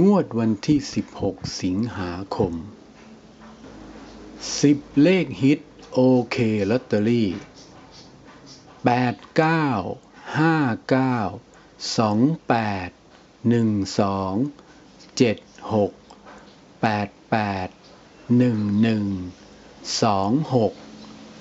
งวดวันที่ 16 สิงหาคม 10 เลขฮิตโอเคลอตเตอรี่ 8 9 5 9 2 8 1 2 7 6 8 8 1 1 2 6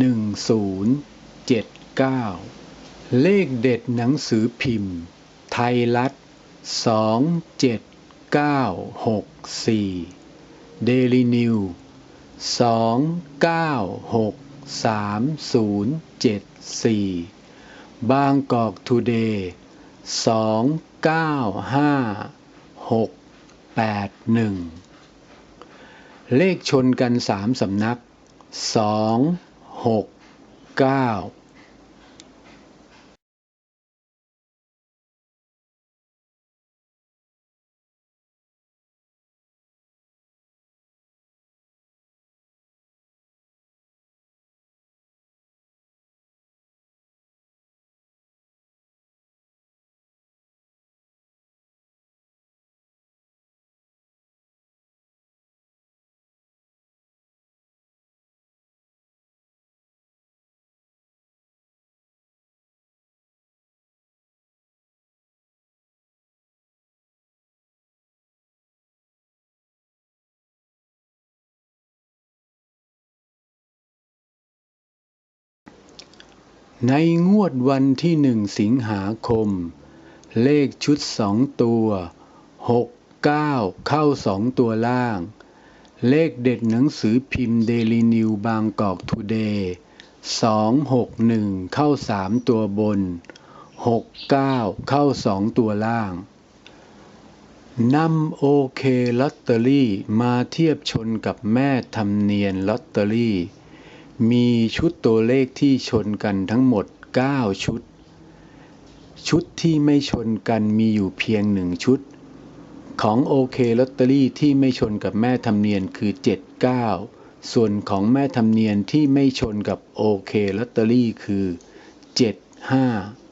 1 0 7 9 เลขเด็ดหนังสือพิมพ์ ไทยรัฐ 2 7 9 6 4เดลินิว2 9 6 3 0 7 4 บางกอกทูเดย์2 9 5 6 8 1 เลขชนกัน3สำนัก 2 6 9 ในงวดวันที่หนึ่งสิงหาคม เลขชุดสองตัวหกเก้าเข้าสองตัวล่าง เลขเด็ดหนังสือพิมพ์เดลีนิวบางกอกทูเดย์สองหกหนึ่งเข้าสามตัวบนหกเก้าเข้าสองตัวล่างนำโอเคลอตเตอรี่มาเทียบชนกับแม่ทำเนียนลอตเตอรี่ มีชุดตัวเลขที่ชนกันทั้งหมด 9 ชุด ชุดที่ไม่ชนกันมีอยู่เพียงหนึ่งชุด ของโอเคลอตเตอรี่ที่ไม่ชนกับแม่ทำเนียนคือ 79 ส่วนของแม่ทำเนียนที่ไม่ชนกับโอเคลอตเตอรี่คือ 75